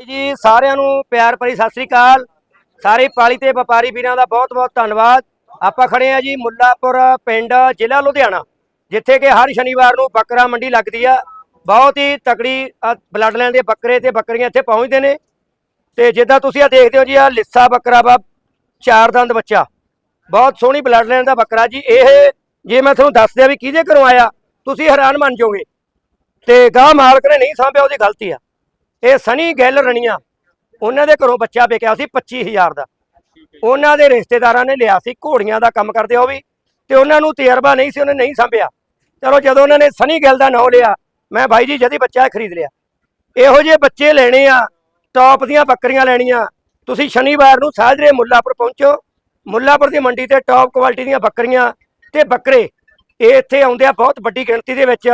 ਜੀ ਸਾਰਿਆਂ ਨੂੰ ਪਿਆਰ ਭਰੀ ਸਤਿ ਸ੍ਰੀ ਅਕਾਲ। ਸਾਰੇ ਪਾਲੀ ਤੇ ਵਪਾਰੀ ਵੀਰਾਂ ਦਾ ਬਹੁਤ ਬਹੁਤ ਧੰਨਵਾਦ। ਆਪਾਂ ਖੜੇ ਆ ਜੀ ਮੁੱਲਾਪੁਰ ਪਿੰਡ, ਜ਼ਿਲ੍ਹਾ ਲੁਧਿਆਣਾ, ਜਿੱਥੇ ਕਿ ਹਰ ਸ਼ਨੀਵਾਰ ਨੂੰ ਬੱਕਰਾ ਮੰਡੀ ਲੱਗਦੀ ਆ। ਬਹੁਤ ਹੀ ਤਕੜੀ ਬਲੱਡ ਲਾਈਨ ਦੇ ਬੱਕਰੇ ਤੇ ਬੱਕਰੀਆਂ ਇੱਥੇ ਪਹੁੰਚਦੇ ਨੇ। ਤੇ ਜਿੱਦਾਂ ਤੁਸੀਂ ਆ ਦੇਖਦੇ ਹੋ ਜੀ ਆ ਲਿੱਸਾ ਬੱਕਰਾ ਵਾ, ਚਾਰ ਦੰਦ ਬੱਚਾ। ਬਹੁਤ ਸੋਹਣੀ ਬਲੱਡ ਲਾਈਨ ਦਾ ਬੱਕਰਾ ਜੀ। ਇਹ ਜੇ ਮੈਂ ਤੁਹਾਨੂੰ ਦੱਸ ਦਿਆਂ ਵੀ ਕਿਹਦੇ ਘਰੋਂ ਆਇਆ, ਤੁਸੀਂ ਹੈਰਾਨ ਮੰਨ ਜਾਓਗੇ। ਤੇ ਗਾਹ ਮਾਲਕ ਨੇ ਨਹੀਂ ਸਾਂਭਿਆ, ਉਹਦੀ ਗਲਤੀ ਆ। ਇਹ ਸਨੀ ਗਿੱਲ ਰਣੀਆਂ, ਉਹਨਾਂ ਦੇ ਘਰੋਂ ਬੱਚਾ ਵਿਕਿਆ ਸੀ 25000 ਦਾ। ਉਹਨਾਂ ਦੇ ਰਿਸ਼ਤੇਦਾਰਾਂ ਨੇ ਲਿਆ ਸੀ ਘੋੜੀਆਂ ਦਾ ਕੰਮ ਕਰਦੇ ਉਹ ਵੀ, ਤੇ ਉਹਨਾਂ ਨੂੰ ਤਜਰਬਾ ਨਹੀਂ ਸੀ, ਉਹਨੇ ਨਹੀਂ ਸੰਭਿਆ। ਚਲੋ ਜਦੋਂ ਉਹਨਾਂ ਨੇ ਸਨੀ ਗਿੱਲ ਦਾ ਨਾਂ ਲਿਆ, ਮੈਂ ਭਾਈ ਜੀ ਜਦੀ ਬੱਚਾ ਖਰੀਦ ਲਿਆ। ਇਹੋ ਜਿਹੇ ਬੱਚੇ ਲੈਣੇ ਆ ਟੌਪ ਦੀਆਂ ਬੱਕਰੀਆਂ ਲੈਣੀਆਂ। ਤੁਸੀਂ ਸ਼ਨੀਵਾਰ ਨੂੰ ਸਾਜਰੇ ਮੁੱਲਾਪੁਰ ਪਹੁੰਚੋ। ਮੁੱਲਾਪੁਰ ਦੀ ਮੰਡੀ ਤੇ ਟੌਪ ਕੁਆਲਿਟੀ ਦੀਆਂ ਬੱਕਰੀਆਂ ਤੇ ਬੱਕਰੇ। ਇਹ ਇੱਥੇ ਆਉਂਦੇ ਆ ਬਹੁਤ ਵੱਡੀ ਗਿਣਤੀ ਦੇ ਵਿੱਚ।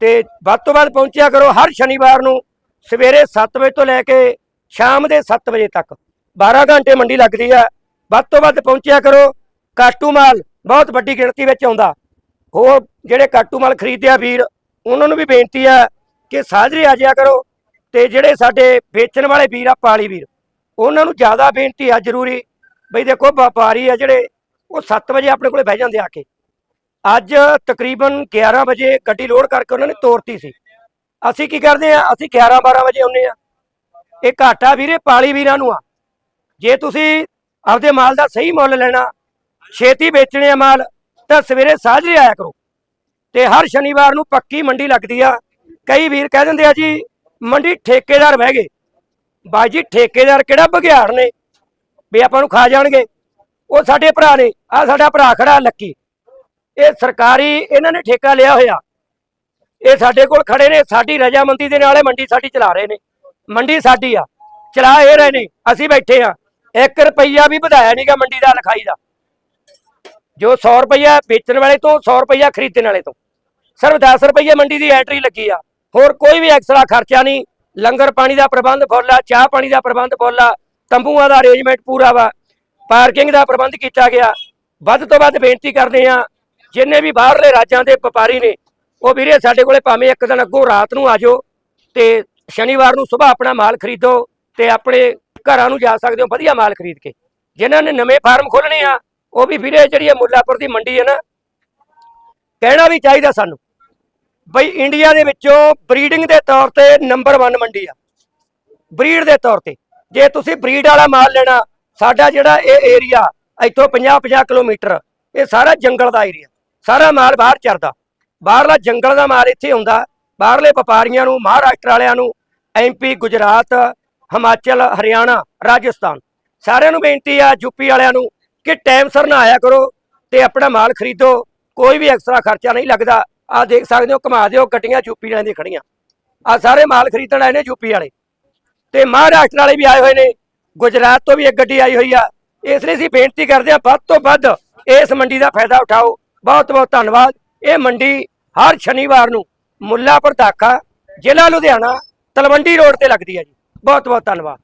ਤੇ ਵੱਧ ਤੋਂ ਵੱਧ ਪਹੁੰਚਿਆ ਕਰੋ ਹਰ ਸ਼ਨੀਵਾਰ ਨੂੰ। ਸਵੇਰੇ 7 ਵਜੇ ਤੋਂ ਲੈ ਕੇ ਸ਼ਾਮ ਦੇ 7 ਵਜੇ ਤੱਕ। 12 ਘੰਟੇ ਮੰਡੀ ਲੱਗਦੀ ਆ। ਵੱਧ ਤੋਂ ਵੱਧ ਪਹੁੰਚਿਆ ਕਰੋ। ਕਾਟੂ ਮਾਲ ਬਹੁਤ ਵੱਡੀ ਗਿਣਤੀ ਵਿੱਚ ਆਉਂਦਾ। ਹੋਰ ਜਿਹੜੇ ਕਾਟੂ ਮਾਲ ਖਰੀਦਿਆ ਵੀਰ, ਉਹਨਾਂ ਨੂੰ ਵੀ ਬੇਨਤੀ ਆ ਕਿ ਸਾਜਰੇ ਆ ਜਾਇਆ ਕਰੋ ਤੇ ਜਿਹੜੇ ਸਾਡੇ ਵੇਚਣ ਵਾਲੇ ਵੀਰ ਆ, ਪਾਲੀ ਵੀਰ, ਉਹਨਾਂ ਨੂੰ ਜ਼ਿਆਦਾ ਬੇਨਤੀ ਆ, ਜ਼ਰੂਰੀ। ਬਈ ਦੇਖੋ, ਵਪਾਰੀ ਆ ਜਿਹੜੇ, ਉਹ 7 ਵਜੇ ਆਪਣੇ ਕੋਲੇ ਬਹਿ ਜਾਂਦੇ ਆ ਕੇ। ਅੱਜ ਤਕਰੀਬਨ 11 ਵਜੇ ਗੱਡੀ ਲੋਡ ਕਰਕੇ ਉਹਨਾਂ ਨੇ ਤੋਰਤੀ ਸੀ। ਅਸੀਂ ਕੀ ਕਰਦੇ ਆ? ਅਸੀਂ 11 12 ਵਜੇ ਆਉਂਦੇ ਆ। ਇਹ ਘਾਟਾ ਵੀਰੇ ਪਾਲੀ ਵੀਰਾਂ ਨੂੰ ਆ। ਜੇ ਤੁਸੀਂ ਆਪਦੇ ਮਾਲ ਦਾ ਸਹੀ ਮੁੱਲ ਲੈਣਾ, ਛੇਤੀ ਵੇਚਣੇ ਆ ਮਾਲ, ਤਾਂ ਸਵੇਰੇ ਸਾਜਰੇ ਆਇਆ ਕਰੋ। ਤੇ ਹਰ ਸ਼ਨੀਵਾਰ ਨੂੰ ਪੱਕੀ ਮੰਡੀ ਲੱਗਦੀ ਆ। ਕਈ ਵੀਰ ਕਹਿ ਦਿੰਦੇ ਆ ਜੀ, ਮੰਡੀ ਠੇਕੇਦਾਰ ਬਹਿ ਗਏ। ਬਾਈ ਜੀ, ਠੇਕੇਦਾਰ ਕਿਹੜਾ ਬਘਿਆੜ ਨੇ? ਵੀ ਆਪਾਂ ਨੂੰ ਖਾ ਜਾਣਗੇ। ਉਹ ਸਾਡੇ ਭਰਾ ਨੇ। ਆ ਸਾਡਾ ਭਰਾ ਖੜਾ, ਲੱਕੀ। ਇਹ ਸਰਕਾਰੀ, ਇਹਨਾਂ ਨੇ ਠੇਕਾ ਲਿਆ ਹੋਇਆ। ਇਹ ਸਾਡੇ ਕੋਲ ਖੜੇ ਨੇ, ਸਾਡੀ ਰਜਾਮੰਦੀ ਦੇ ਨਾਲ ਇਹ ਮੰਡੀ ਸਾਡੀ ਚਲਾ ਰਹੇ ਨੇ। ਮੰਡੀ ਸਾਡੀ ਆ, ਚਲਾ ਇਹ ਰਹੇ ਨੇ, ਅਸੀਂ ਬੈਠੇ ਆ। 1 ਰੁਪਈਆ ਵੀ ਵਧਾਇਆ ਨਹੀਂਗਾ ਮੰਡੀ ਦਾ ਲਿਖਾਈ ਦਾ। ਜੋ 100 ਰੁਪਈਆ ਵੇਚਣ ਵਾਲੇ ਤੋਂ 100 ਰੁਪਈਆ ਖਰੀਦਣ ਵਾਲੇ ਤੋਂ। ਸਿਰਫ 10 ਰੁਪਈਏ ਮੰਡੀ ਦੀ ਐਂਟਰੀ ਲੱਗੀ ਆ। ਹੋਰ ਕੋਈ ਵੀ ਐਕਸਟਰਾ ਖਰਚਾ ਨਹੀਂ। ਲੰਗਰ ਪਾਣੀ ਦਾ ਪ੍ਰਬੰਧ ਫੁੱਲ ਚਾਹ ਪਾਣੀ ਦਾ ਪ੍ਰਬੰਧ ਫੁੱਲ ਆ, ਤੰਬੂਆਂ ਦਾ ਅਰੇਂਜਮੈਂਟ ਪੂਰਾ ਵਾ, ਪਾਰਕਿੰਗ ਦਾ ਪ੍ਰਬੰਧ ਕੀਤਾ ਗਿਆ। ਵੱਧ ਤੋਂ ਵੱਧ ਬੇਨਤੀ ਕਰਦੇ ਆ, ਜਿੰਨੇ ਵੀ ਬਾਹਰਲੇ ਰਾਜਾਂ ਦੇ ਵਪਾਰੀ ਨੇ ਉਹ ਵੀਰੇ ਸਾਡੇ ਕੋਲੇ ਭਾਵੇਂ ਇੱਕ ਦਿਨ ਅੱਗੋਂ ਰਾਤ ਨੂੰ ਆ ਜਾਓ ਤੇ ਸ਼ਨੀਵਾਰ ਨੂੰ ਸਵੇਰ ਆਪਣਾ ਮਾਲ ਖਰੀਦੋ ਤੇ ਆਪਣੇ ਘਰਾਂ ਨੂੰ ਜਾ ਸਕਦੇ ਹੋ ਵਧੀਆ ਮਾਲ ਖਰੀਦ ਕੇ। ਜਿਨ੍ਹਾਂ ਨੇ ਨਵੇਂ ਫਾਰਮ ਖੋਲਣੇ ਆ, ਉਹ ਵੀ ਵੀਰੇ ਜਿਹੜੀ ਇਹ ਮੁੱਲਾਪੁਰ ਦੀ ਮੰਡੀ ਹੈ ਨਾ, ਕਹਿਣਾ ਵੀ ਚਾਹੀਦਾ ਸਾਨੂੰ ਬਈ ਇੰਡੀਆ ਦੇ ਵਿੱਚੋਂ ਬਰੀਡਿੰਗ ਦੇ ਤੌਰ ਤੇ ਨੰਬਰ 1 ਮੰਡੀ ਆ। ਬਰੀਡ ਦੇ ਤੌਰ ਤੇ। ਜੇ ਤੁਸੀਂ ਬਰੀਡ ਵਾਲਾ ਮਾਲ ਲੈਣਾ, ਸਾਡਾ ਜਿਹੜਾ ਇਹ ਏਰੀਆ ਇੱਥੋਂ 50-50 ਕਿਲੋਮੀਟਰ, ਇਹ ਸਾਰਾ ਜੰਗਲ ਦਾ ਏਰੀਆ ਸਾਰਾ ਮਾਲ ਬਾਹਰ ਚਰਦਾ ਬਾਹਰਲਾ ਜੰਗਲ ਦਾ ਮਾਲ ਇੱਥੇ ਹੁੰਦਾ। ਬਾਹਰਲੇ ਵਪਾਰੀਆਂ ਨੂੰ, ਮਹਾਰਾਸ਼ਟਰ ਵਾਲਿਆਂ ਨੂੰ ਐਮਪੀ ਗੁਜਰਾਤ, ਹਿਮਾਚਲ, ਹਰਿਆਣਾ, ਰਾਜਸਥਾਨ। ਸਾਰਿਆਂ ਨੂੰ ਬੇਨਤੀ ਆ ਯੂਪੀ ਵਾਲਿਆਂ ਨੂੰ ਕਿ ਟਾਈਮ ਸਿਰ ਨਾ ਆਇਆ ਕਰੋ ਤੇ ਆਪਣਾ ਮਾਲ ਖਰੀਦੋ। ਕੋਈ ਵੀ ਐਕਸਟਰਾ ਖਰਚਾ ਨਹੀਂ ਲੱਗਦਾ। ਆ ਦੇਖ ਸਕਦੇ ਹੋ, ਘੁਮਾ ਦਿਓ, ਗੱਡੀਆਂ ਯੂਪੀ ਵਾਲਿਆਂ ਦੀਆਂ ਖੜੀਆਂ। ਆ ਸਾਰੇ ਮਾਲ ਖਰੀਦਣ ਆਏ ਨੇ ਯੂਪੀ ਵਾਲੇ। ਤੇ ਮਹਾਰਾਸ਼ਟਰ ਵਾਲੇ ਵੀ ਆਏ ਹੋਏ ਨੇ। ਗੁਜਰਾਤ ਤੋਂ ਵੀ ਇੱਕ ਗੱਡੀ ਆਈ ਹੋਈ ਆ। ਇਸ ਲਈ ਅਸੀਂ ਬੇਨਤੀ ਕਰਦੇ ਆ, ਵੱਧ ਤੋਂ ਵੱਧ ਇਸ ਮੰਡੀ ਦਾ ਫਾਇਦਾ ਉਠਾਓ। ਬਹੁਤ ਬਹੁਤ ਧੰਨਵਾਦ। ਇਹ ਮੰਡੀ ਹਰ ਸ਼ਨੀਵਾਰ ਨੂੰ ਮੁੱਲਾਪੁਰ ਦਾਖਾ ਜ਼ਿਲ੍ਹਾ ਲੁਧਿਆਣਾ, ਤਲਵੰਡੀ ਰੋਡ ਤੇ ਲੱਗਦੀ ਹੈ ਜੀ। ਬਹੁਤ ਬਹੁਤ ਧੰਨਵਾਦ।